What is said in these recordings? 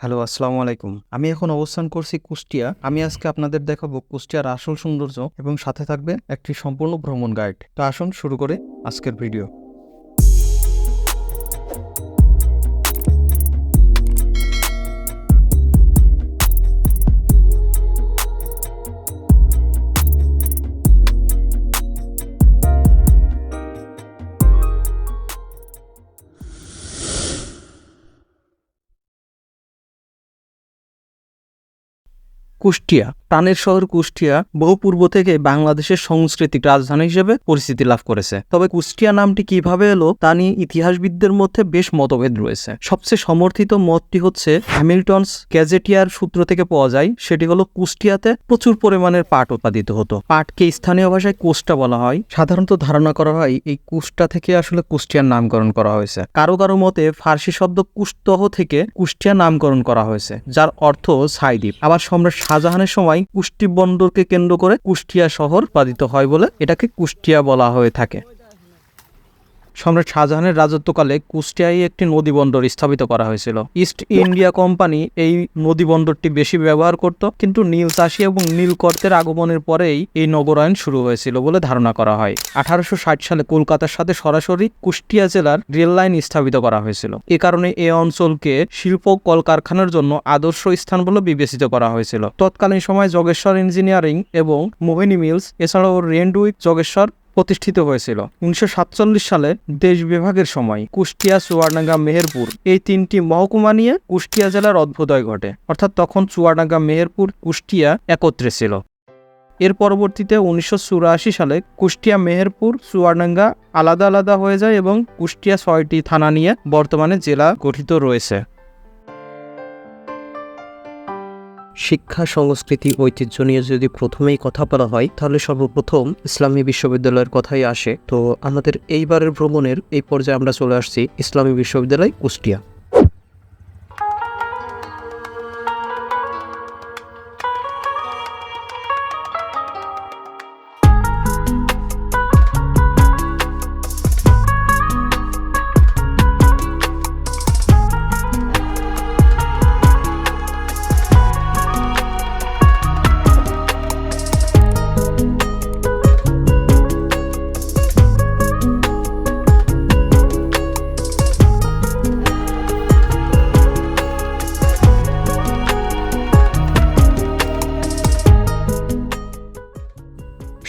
Hello, আসসালামু আলাইকুম। আমি এখন অবস্থান করছি কুষ্টিয়া। আমি আজকে আপনাদের দেখাবো কুষ্টিয়ার আসল সৌন্দর্য এবং সাথে থাকবে একটি সম্পূর্ণ ভ্রমণ গাইড তো আসুন শুরু করে আজকের ভিডিও কুষ্টিয়া। প্রাণের শহর কুষ্টিয়া বহু পূর্ব থেকে বাংলাদেশের সাংস্কৃতিক রাজধানী হিসেবে পরিচিতি লাভ করেছে। তবে কুষ্টিয়া নামটি কীভাবে এলো তা নিয়ে ইতিহাসবিদদের মধ্যে বেশ মতভেদ রয়েছে। সবচেয়ে সমর্থিত মতটি হচ্ছে, হ্যামিল্টনস গ্যাজেটিয়ার সূত্র থেকে পাওয়া যায়, সেটি হলো কুষ্টিয়াতে প্রচুর পরিমাণের পাট উৎপাদিত হতো। পাটকে স্থানীয় ভাষায় কোষ্টা বলা হয়। সাধারণত ধারণা করা হয়, এই কুষ্টা থেকে আসলে কুষ্টিয়ার নামকরণ করা হয়েছে। কারও কারও মতে ফার্সি শব্দ কুস্তহ থেকে কুষ্টিয়া নামকরণ করা হয়েছে, যার অর্থ সাইদ্বীপ আবার সম্রাট শাহজাহানের সময় কুষ্টি বন্দরকে কেন্দ্র করে কুষ্টিয়া শহর পাদিত হয় বলে এটাকে কুষ্টিয়া বলা হয়ে থাকে। সম্রাট শাহজাহানের রাজত্বকালে কুষ্টিয়ায় একটি নদী বন্দর স্থাপিত করা হয়েছিল। ইস্ট ইন্ডিয়া কোম্পানি এই নদী বন্দরটি বেশি ব্যবহার করত, কিন্তু নীল চাষি এবং নীলকর্তের আগমনের পরেই এই নগরায়ন শুরু হয়েছিল বলে ধারণা করা হয়। আঠারোশো ষাট সালে কলকাতার সাথে সরাসরি কুষ্টিয়া জেলার রেল লাইন স্থাপিত করা হয়েছিল। এ কারণে এই অঞ্চলকে শিল্প কলকারখানার জন্য আদর্শ স্থান বলে বিবেচিত করা হয়েছিল। তৎকালীন সময় যোগেশ্বর ইঞ্জিনিয়ারিং এবং মোহিনী মিলস, এছাড়াও রেন্ডউইক যোগেশ্বর প্রতিষ্ঠিত হয়েছিল। উনিশশো সাতচল্লিশ সালে দেশ বিভাগের সময় কুষ্টিয়া, চুয়াডাঙ্গা, মেহেরপুর এই তিনটি মহকুমা নিয়ে কুষ্টিয়া জেলার অভ্যুদয় ঘটে। অর্থাৎ তখন চুয়াডাঙ্গা, মেহেরপুর, কুষ্টিয়া একত্রে ছিল। এর পরবর্তীতে উনিশশো চুরাশি সালে কুষ্টিয়া, মেহেরপুর, চুয়াডাঙ্গা আলাদা আলাদা হয়ে যায় এবং কুষ্টিয়া ছয়টি থানা নিয়ে বর্তমানে জেলা গঠিত রয়েছে। শিক্ষা, সংস্কৃতি, ঐতিহ্য নিয়ে যদি প্রথমেই কথা বলা হয়, তাহলে সর্বপ্রথম ইসলামী বিশ্ববিদ্যালয়ের কথাই আসে। তো আমাদের এইবারের ভ্রমণের এই পর্যায়ে আমরা চলে আসছি ইসলামী বিশ্ববিদ্যালয় কুষ্টিয়া।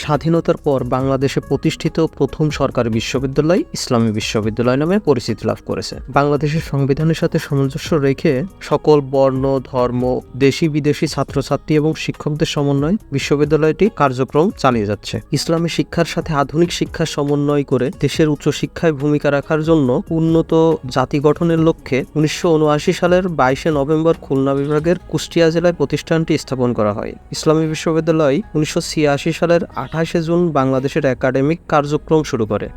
স্বাধীনতার পর বাংলাদেশে প্রতিষ্ঠিত প্রথম সরকারি বিশ্ববিদ্যালয় ইসলামী বিশ্ববিদ্যালয় নামে পরিচিতি লাভ করেছে। বাংলাদেশের সংবিধানের সাথে সামঞ্জস্য রেখে সকল বর্ণ, ধর্ম, দেশি বিদেশি ছাত্রছাত্রী এবং শিক্ষকদের সমন্বয়ে বিশ্ববিদ্যালয়টি কার্যক্রম চালিয়ে যাচ্ছে। ইসলামী শিক্ষার সাথে আধুনিক শিক্ষার সমন্বয় করে দেশের উচ্চশিক্ষায় ভূমিকা রাখার জন্য উন্নত জাতি গঠনের লক্ষ্যে উনিশশো উনআশি সালের বাইশে নভেম্বর খুলনা বিভাগের কুষ্টিয়া জেলায় প্রতিষ্ঠানটি স্থাপন করা হয়। ইসলামী বিশ্ববিদ্যালয় উনিশশো ছিয়াশি সালের আঠাশে জুন বাংলাদেশের একাডেমিক কার্যক্রম শুরু করে।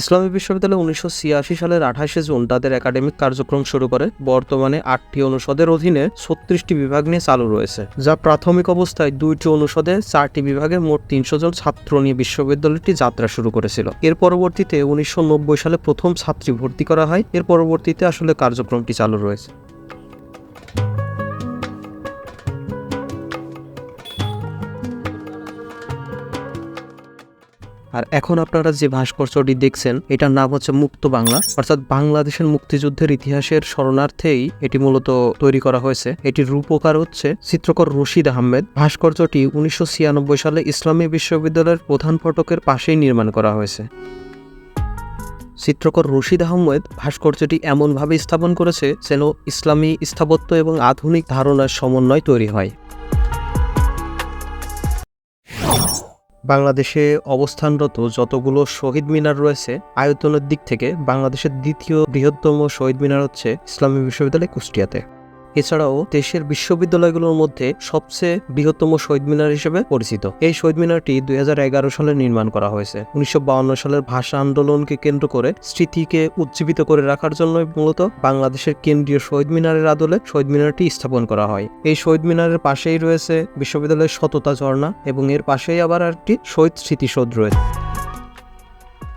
ইসলামী বিশ্ববিদ্যালয় উনিশশো ছিয়াশি সালের আঠাশে জুন তাদের একাডেমিক কার্যক্রম শুরু করে। বর্তমানে আটটি অনুষদের অধীনে ছত্রিশটি বিভাগ নিয়ে চালু রয়েছে, যা প্রাথমিক অবস্থায় দুইটি অনুষদে চারটি বিভাগে মোট তিনশো জন ছাত্র নিয়ে বিশ্ববিদ্যালয়টি যাত্রা শুরু করেছিল। এর পরবর্তীতে উনিশশো নব্বই সালে প্রথম ছাত্রী ভর্তি করা হয়। এর পরবর্তীতে আসলে কার্যক্রমটি চালু রয়েছে। আর এখন আপনারা যে ভাস্কর্যটি দেখছেন, এটার নাম হচ্ছে মুক্ত বাংলা। অর্থাৎ বাংলাদেশের মুক্তিযুদ্ধের ইতিহাসের স্মরণার্থেই এটি মূলত তৈরি করা হয়েছে। এটির রূপকার হচ্ছে চিত্রকর রশিদ আহমেদ। ভাস্কর্যটি উনিশশো ছিয়ানব্বই সালে ইসলামী বিশ্ববিদ্যালয়ের প্রধান ফটকের পাশেই নির্মাণ করা হয়েছে। চিত্রকর রশিদ আহমেদ ভাস্কর্যটি এমনভাবে স্থাপন করেছে যেন ইসলামী স্থাপত্য এবং আধুনিক ধারণার সমন্বয় তৈরি হয়। বাংলাদেশে অবস্থানরত যতগুলো শহীদ মিনার রয়েছে, আয়তনের দিক থেকে বাংলাদেশের দ্বিতীয় বৃহত্তম শহীদ মিনার হচ্ছে ইসলামী বিশ্ববিদ্যালয় কুষ্টিয়াতে। এছাড়াও দেশের বিশ্ববিদ্যালয়গুলোর মধ্যে সবচেয়ে বৃহত্তম শহীদ মিনার হিসেবে পরিচিত। এই শহীদ মিনারটি দুই হাজার এগারো সালে নির্মাণ করা হয়েছে। উনিশশো সালের ভাষা আন্দোলনকে কেন্দ্র করে স্মৃতিকে উজ্জীবিত করে রাখার জন্য মূলত বাংলাদেশের কেন্দ্রীয় শহীদ মিনারের আদলে শহীদ মিনারটি স্থাপন করা হয়। এই শহীদ মিনারের পাশেই রয়েছে বিশ্ববিদ্যালয়ের সততা ঝর্ণা এবং এর পাশেই আবার একটি শহীদ স্মৃতিসৌধ রয়েছে।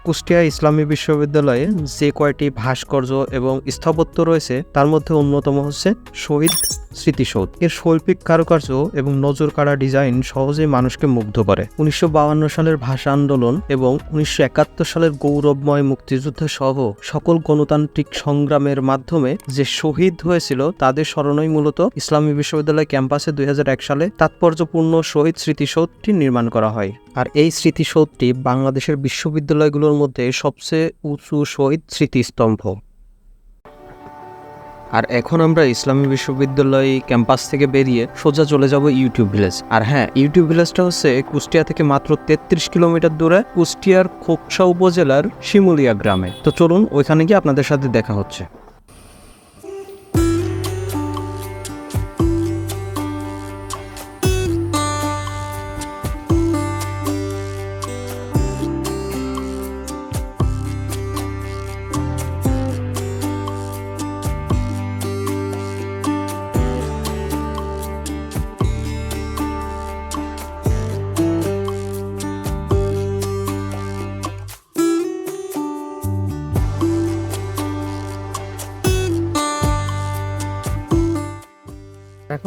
কুষ্টিয়া ইসলামী বিশ্ববিদ্যালয়ে যে কয়টি ভাস্কর্য এবং স্থাপত্য রয়েছে, তার মধ্যে অন্যতম হচ্ছে শহীদ স্মৃতিসৌধ। এর শৈল্পিক কারুকার্য এবং নজর কাড়া ডিজাইন সহজেই মানুষকে মুগ্ধ করে। উনিশশো সালের ভাষা আন্দোলন এবং উনিশশো একাত্তর সালের গৌরবময় মুক্তিযুদ্ধ সহ সকল গণতান্ত্রিক সংগ্রামের মাধ্যমে যে শহীদ হয়েছিল, তাদের স্মরণই মূলত ইসলামী বিশ্ববিদ্যালয় ক্যাম্পাসে দুই হাজার এক সালে তাৎপর্যপূর্ণ শহীদ স্মৃতিসৌধটি নির্মাণ করা হয়। আর এই স্মৃতিসৌধটি বাংলাদেশের বিশ্ববিদ্যালয়গুলোর মধ্যে সবচেয়ে উঁচু শহীদ স্মৃতিস্তম্ভ। আর এখন আমরা ইসলামী বিশ্ববিদ্যালয় ক্যাম্পাস থেকে বেরিয়ে সোজা চলে যাব ইউটিউব ভিলেজ। আর হ্যাঁ ইউটিউব ভিলেজটা হচ্ছে কুষ্টিয়া থেকে মাত্র তেত্রিশ কিলোমিটার দূরে কুষ্টিয়ার খোকসা উপজেলার শিমুলিয়া গ্রামে। তো চলুন ওইখানে গিয়ে আপনাদের সাথে দেখা হচ্ছে।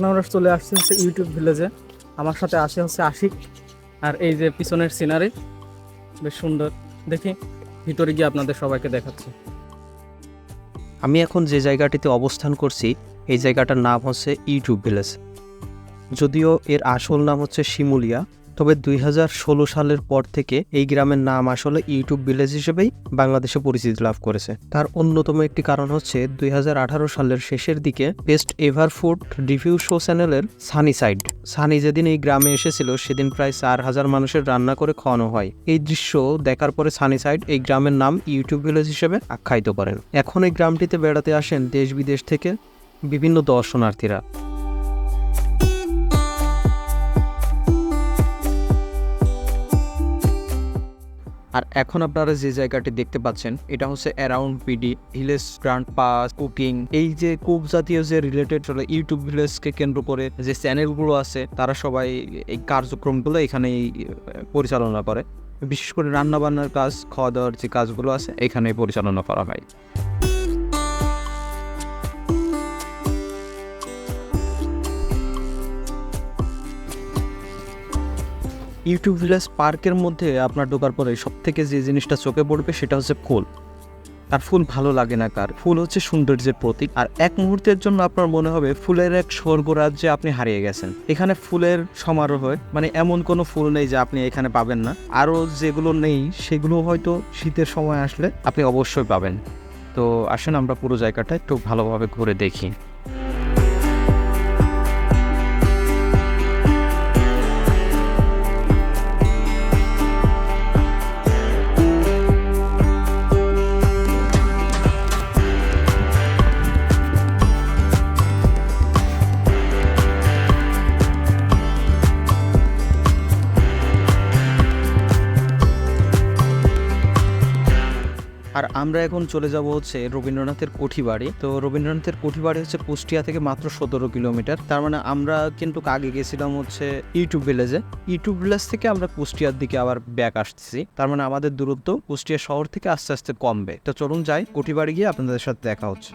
এখন আমরা চলে আসছি হচ্ছে ইউটিউব ভিলেজে আমার সাথে আসে হচ্ছে আশিক আর এই যে পিছনের সিনারি বেশ সুন্দর। দেখি ভিতরে গিয়ে আপনাদের সবাইকে দেখাচ্ছি। আমি এখন যে জায়গাটিতে অবস্থান করছি, এই জায়গাটার নাম হচ্ছে ইউটিউব ভিলেজ যদিও এর আসল নাম হচ্ছে শিমুলিয়া তবে দুই হাজার ষোলো সালের পর থেকে এই গ্রামের নাম আসলে ইউটিউব ভিলেজ হিসেবেই বাংলাদেশে পরিচিতি লাভ করেছে। তার অন্যতম একটি কারণ হচ্ছে দুই হাজার আঠারো সালের শেষের দিকে best ever food review show চ্যানেলের সানি সাইড। সানি যেদিন এই গ্রামে এসেছিল, সেদিন প্রায় চার হাজার মানুষের রান্না করে খাওয়ানো হয়। এই দৃশ্য দেখার পরে সানি সাইড এই গ্রামের নাম ইউটিউব ভিলেজ হিসেবে আখ্যায়িত করেন। এখন এই গ্রামটিতে বেড়াতে আসেন দেশ বিদেশ থেকে বিভিন্ন দর্শনার্থীরা। আর এখন আপনারা যে জায়গাটি দেখতে পাচ্ছেন, এটা হচ্ছে অ্যারাউন্ড পিডি হিলেস গ্রান্ড পাস কুকিং এই যে কুক জাতীয় যে রিলেটেড ইউটিউব ভিলেজকে কেন্দ্র করে যে চ্যানেলগুলো আছে, তারা সবাই এই কার্যক্রমগুলো এখানেই পরিচালনা করে। বিশেষ করে রান্নাবান্নার কাজ খাওয়া দাওয়ার যে কাজগুলো আছে এখানে পরিচালনা করা হয়। ইউটিউব ভিলেজ পার্কের মধ্যে আপনার ঢোকার পরে সব থেকে যে জিনিসটা চোখে পড়বে সেটা হচ্ছে ফুল। আর ফুল ভালো লাগে না কার। ফুল হচ্ছে সৌন্দর্যের প্রতীক। আর এক মুহূর্তের জন্য আপনার মনে হবে ফুলের এক স্বর্গ রাজ্যে আপনি হারিয়ে গেছেন। এখানে ফুলের সমারোহে মানে এমন কোনো ফুল নেই যে আপনি এখানে পাবেন না। আরও যেগুলো নেই সেগুলো হয়তো শীতের সময় আসলে আপনি অবশ্যই পাবেন। তো আসেন আমরা পুরো জায়গাটা একটু ভালোভাবে ঘুরে দেখি। আর আমরা এখন চলে যাব হচ্ছে রবীন্দ্রনাথের কোঠিবাড়ি। তো রবীন্দ্রনাথের কোঠিবাড়ি হচ্ছে কুষ্টিয়া থেকে মাত্র সতেরো কিলোমিটার। তার মানে আমরা কিন্তু আগে গেছিলাম হচ্ছে ইউটিউব ভিলেজে। ইউটিউব ভিলেজ থেকে আমরা কুষ্টিয়ার দিকে আবার ব্যাক আসতেছি। তার মানে আমাদের দূরত্ব কুষ্টিয়া শহর থেকে আস্তে আস্তে কমবে। তো চলুন যাই, কোঠিবাড়ি গিয়ে আপনাদের সাথে দেখা হচ্ছে।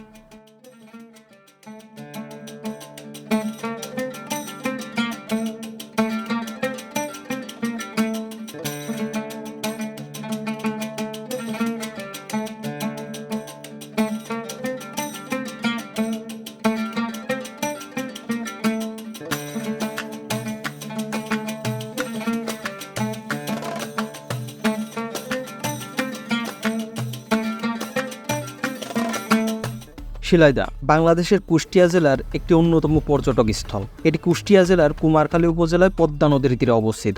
শিলাইদা বাংলাদেশের কুষ্টিয়া জেলার একটি অন্যতম পর্যটক স্থল। এটি কুষ্টিয়া জেলার কুমারখালী উপজেলায় পদ্মা নদীর তীরে অবস্থিত।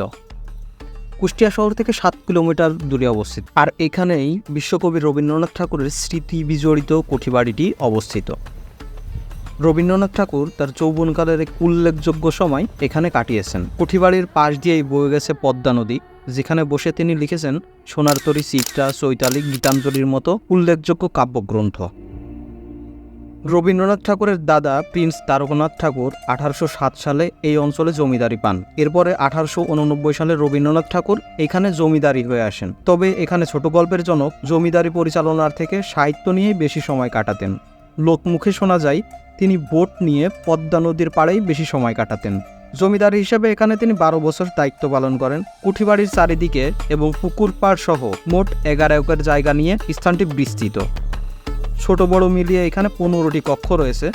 কুষ্টিয়া শহর থেকে সাত কিলোমিটার দূরে অবস্থিত। আর এখানেই বিশ্বকবি রবীন্দ্রনাথ ঠাকুরের স্মৃতি বিজড়িত কোঠিবাড়িটি অবস্থিত। রবীন্দ্রনাথ ঠাকুর তার যৌবনকালের এক উল্লেখযোগ্য সময় এখানে কাটিয়েছেন। কোঠিবাড়ির পাশ দিয়েই বয়ে গেছে পদ্মা নদী, যেখানে বসে তিনি লিখেছেন সোনার তরী চিত্রা চৈতালি, গীতাঞ্জলির মতো উল্লেখযোগ্য কাব্যগ্রন্থ। রবীন্দ্রনাথ ঠাকুরের দাদা প্রিন্স তারকনাথ ঠাকুর আঠারোশো সাত সালে এই অঞ্চলে জমিদারি পান। এরপরে আঠারোশো উননব্বই সালে রবীন্দ্রনাথ ঠাকুর এখানে জমিদারি হয়ে আসেন। তবে এখানে ছোট গল্পের জনক জমিদারি পরিচালনার থেকে সাহিত্য নিয়েই বেশি সময় কাটাতেন। লোকমুখে শোনা যায়, তিনি বোট নিয়ে পদ্মা নদীর পাড়েই বেশি সময় কাটাতেন। জমিদার হিসেবে এখানে তিনি বারো বছর দায়িত্ব পালন করেন। কুঠিবাড়ির চারিদিকে এবং পুকুর পাড় সহ মোট এগারো একর জায়গা নিয়ে স্থানটি বিস্তৃত। ছোট বড় মিলিয়ে এখানে পনেরোটি কক্ষ রয়েছে।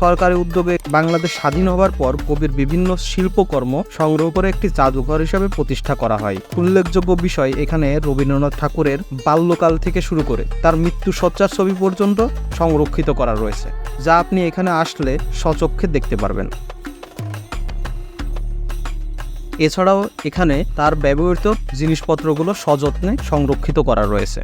সরকারি উদ্যোগে বাংলাদেশ স্বাধীন হওয়ার পর কবির বিভিন্ন শিল্পকর্ম সংগ্রহ করে একটি জাদুঘর হিসেবে প্রতিষ্ঠা করা হয়। উল্লেখযোগ্য বিষয় এখানে রবীন্দ্রনাথ ঠাকুরের বাল্যকাল থেকে শুরু করে তার মৃত্যু সজ্জার ছবি পর্যন্ত সংরক্ষিত করা রয়েছে, যা আপনি এখানে আসলে সচক্ষে দেখতে পারবেন। এছাড়াও এখানে তার ব্যবহৃত জিনিসপত্রগুলো সযত্নে সংরক্ষিত করা রয়েছে।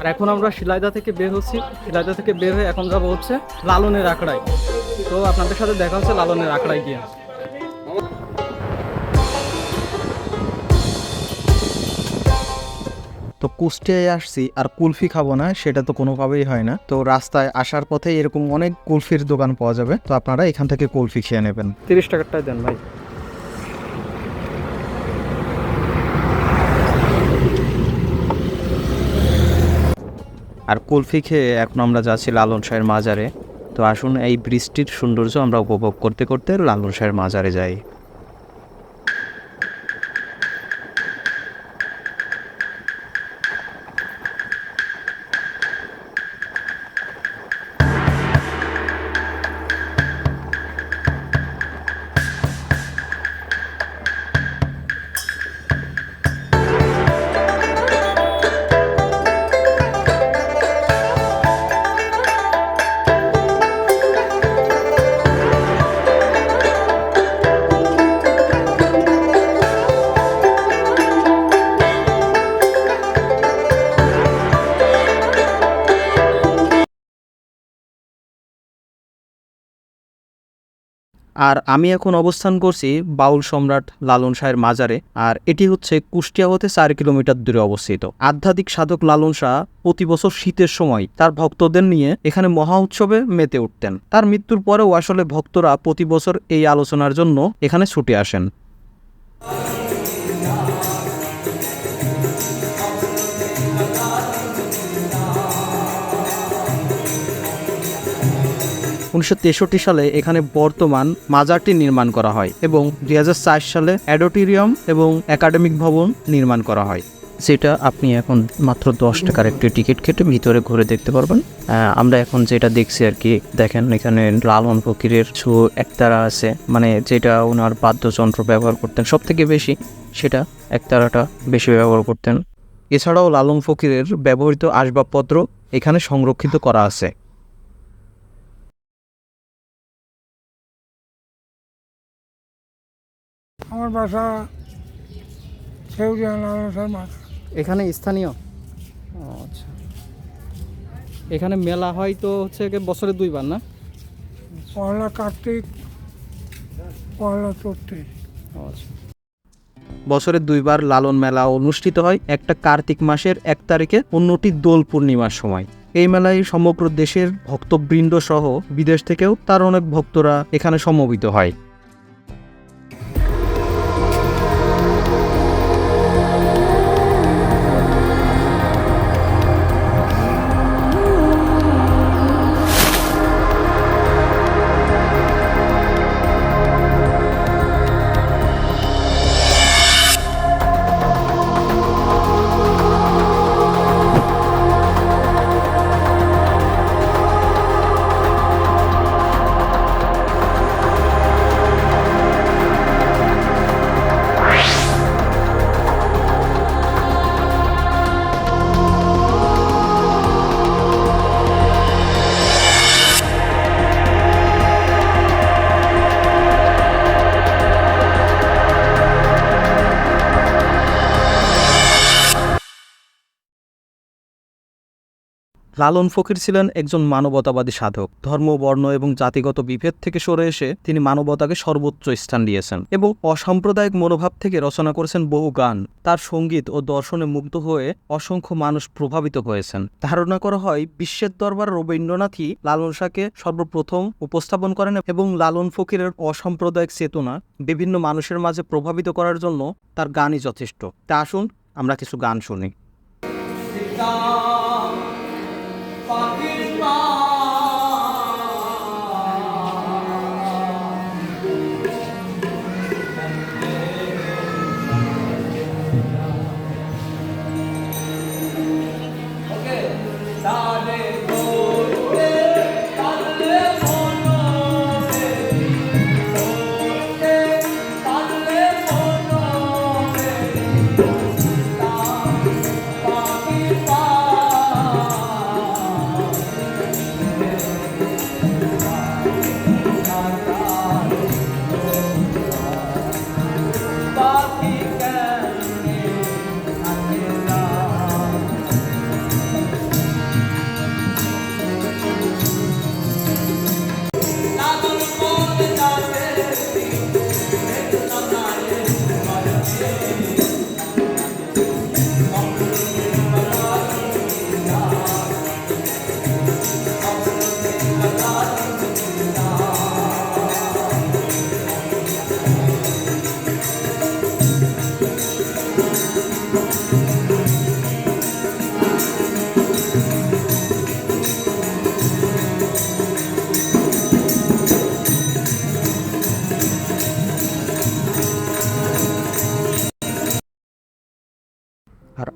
আর এখন আমরা শিলাইদা থেকে বের হচ্ছি। শিলাইদা থেকে বের হয়ে এখন যাব হচ্ছে লালনের আখড়ায়। তো আপনাদের সাথে দেখা হচ্ছে লালনের আখড়ায় গিয়ে। তো কুষ্টিয়ায় আসছি আর কুলফি খাব না সেটা তো কোনোভাবেই হয় না। তো রাস্তায় আসার পথে এরকম অনেক কুলফির দোকান পাওয়া যাবে। তো আপনারা এখান থেকে কুলফি খেয়ে নেবেন। তিরিশ টাকারটাই দেন ভাই। আর কুলফি খেয়ে এখন আমরা যাচ্ছি লালন শাহের মাজারে। তো আসুন, এই বৃষ্টির সৌন্দর্য আমরা উপভোগ করতে করতে লালন শাহের মাজারে যাই। আর আমি এখন অবস্থান করছি বাউল সম্রাট লালন শাহের মাজারে, আর এটি হচ্ছে কুষ্টিয়া হতে চার কিলোমিটার দূরে অবস্থিত। আধ্যাত্মিক সাধক লালন শাহ প্রতি বছর শীতের সময় তার ভক্তদের নিয়ে এখানে মহা উৎসবে মেতে উঠতেন। তার মৃত্যুর পরেও আসলে ভক্তরা প্রতি বছর এই আলোচনার জন্য এখানে ছুটে আসেন। উনিশশো তেষট্টি সালে এখানে বর্তমান মাজারটি নির্মাণ করা হয় এবং দু হাজার চার সালে অ্যাডোটেরিয়াম এবং একাডেমিক ভবন নির্মাণ করা হয়। যেটা আপনি এখন মাত্র দশ টাকার একটি টিকিট কেটে ভিতরে ঘুরে দেখতে পারবেন। আমরা এখন যেটা দেখছি আর কি, দেখেন এখানে লালন ফকিরের ছু একতারা আছে। মানে যেটা ওনার বাদ্যযন্ত্র ব্যবহার করতেন সব থেকে বেশি, সেটা একতারাটা বেশি ব্যবহার করতেন। এছাড়াও লালন ফকিরের ব্যবহৃত আসবাবপত্র এখানে সংরক্ষিত করা আছে। আমার বাসা সেউরিয়া লালসার মাথা এখানে স্থানীয়? আচ্ছা। এখানে মেলা হয় তো হচ্ছে বছরে দুইবার না? পয়লা কার্তিক পয়লা চৈত্রে আচ্ছা। বছরে দুইবার লালন মেলা অনুষ্ঠিত হয় একটা কার্তিক মাসের এক তারিখে অন্যটি দোল পূর্ণিমার সময়। এই মেলায় সমগ্র দেশের ভক্তবৃন্দ সহ বিদেশ থেকেও তার অনেক ভক্তরা এখানে সমবেত হয়। লালন ফকির ছিলেন একজন মানবতাবাদী সাধক। ধর্ম, বর্ণ এবং জাতিগত বিভেদ থেকে সরে এসে তিনি মানবতাকে সর্বোচ্চ স্থান দিয়েছেন এবং অসাম্প্রদায়িক মনোভাব থেকে রচনা করেছেন বহু গান। তার সংগীত ও দর্শনে মুগ্ধ হয়ে অসংখ্য মানুষ প্রভাবিত হয়েছেন। ধারণা করা হয়, বিশ্বের দরবার রবীন্দ্রনাথই লালন শাহকে সর্বপ্রথম উপস্থাপন করেন এবং লালন ফকিরের অসাম্প্রদায়িক চেতনা বিভিন্ন মানুষের মাঝে প্রভাবিত করার জন্য তার গানই যথেষ্ট। তা আসুন, আমরা কিছু গান শুনি।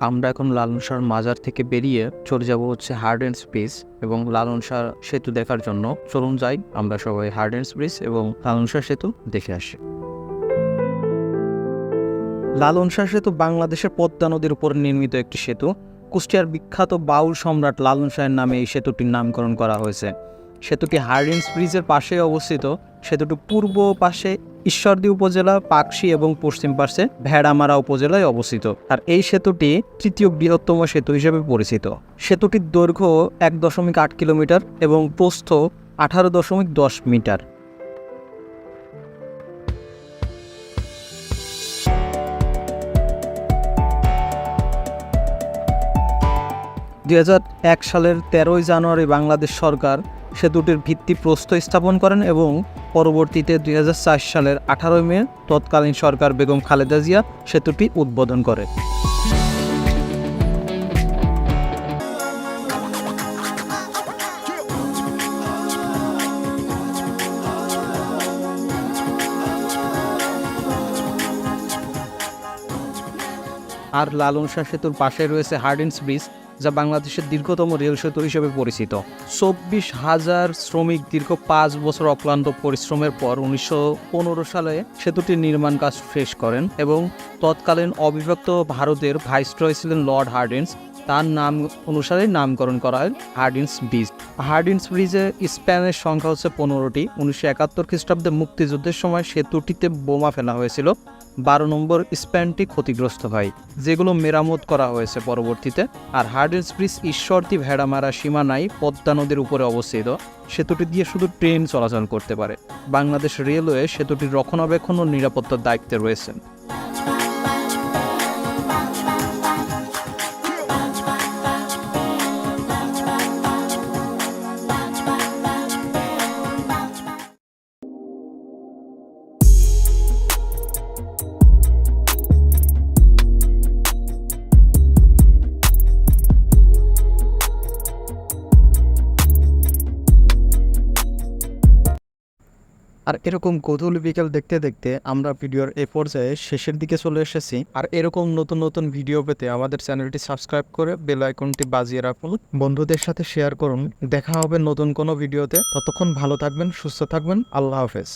আমরা এখন লালন শাহর মাজার থেকে বেরিয়ে চলে যাব হচ্ছে হার্ড অ্যান্ড স্পেস এবং লালন শাহ সেতু দেখার জন্য। চলুন যাই, আমরা সবাই হার্ড অ্যান্ড স্পেস এবং লালন সেতু দেখে আসি। লালন শাহ সেতু বাংলাদেশের পদ্মা নদীর উপর নির্মিত একটি সেতু। কুষ্টিয়ার বিখ্যাত বাউল সম্রাট লালন শাহের নামে এই সেতুটির নামকরণ করা হয়েছে। সেতুটি হার্ডিন্স ব্রিজের পাশে অবস্থিত। সেতুটি পূর্ব পাশে ঈশ্বরদী উপজেলা পাকশি এবং পশ্চিম পাশে ভেড়ামারা উপজেলায় অবস্থিত। আর এই সেতুটি তৃতীয় বৃহত্তম সেতু হিসেবে পরিচিত। সেতুটির দৈর্ঘ্য এক দশমিক আট কিলোমিটার এবং প্রস্থ আঠারো দশমিক দশ মিটার। এক সালের তেরোই জানুয়ারি বাংলাদেশ সরকার সেতুটির ভিত্তি প্রস্তর স্থাপন করেন এবং পরবর্তীতে দুই হাজার চার সালের আঠারোই মে তৎকালীন সরকার বেগম খালেদা জিয়া সেতুটি উদ্বোধন করে। আর লালন শাহ সেতুর পাশে রয়েছে হার্ডিন্স ব্রিজ। যা বাংলাদেশের দীর্ঘতম রেল সেতু হিসেবে পরিচিত। চব্বিশ হাজার শ্রমিক দীর্ঘ পাঁচ বছর অক্লান্ত পরিশ্রমের পর উনিশশো পনেরো সালে সেতুটির নির্মাণ কাজ শেষ করেন এবং তৎকালীন অবিভক্ত ভারতের ভাইসরয় ছিলেন লর্ড হার্ডিন্স তার নাম অনুসারে নামকরণ করা হয় হার্ডিন্স ব্রিজ। হার্ডিন্স ব্রিজে স্প্যানের সংখ্যা হচ্ছে পনেরোটি। উনিশশো একাত্তর খ্রিস্টাব্দে মুক্তিযুদ্ধের সময় সেতুটিতে বোমা ফেলা হয়েছিল। বারো নম্বর স্প্যানটি ক্ষতিগ্রস্ত হয়, যেগুলো মেরামত করা হয়েছে পরবর্তীতে। আর হার্ডেন্স ব্রিজ ঈশ্বরদী ভেড়ামারা সীমানায় পদ্মা নদীর উপরে অবস্থিত, সেতুটি দিয়ে শুধু ট্রেন চলাচল করতে পারে। বাংলাদেশ রেলওয়ে সেতুটির রক্ষণাবেক্ষণ ও নিরাপত্তার দায়িত্বে রয়েছেন। এরকম কৌতূহল বিকেল দেখতে দেখতে আমরা ভিডিওর এ পর্যায়ে শেষের দিকে চলে এসেছি। আর এরকম নতুন নতুন ভিডিও পেতে আমাদের চ্যানেলটি সাবস্ক্রাইব করে বেল আইকনটি বাজিয়ে রাখুন। বন্ধুদের সাথে শেয়ার করুন। দেখা হবে নতুন কোনো ভিডিওতে। ততক্ষণ ভালো থাকবেন, সুস্থ থাকবেন। আল্লাহ হাফেজ।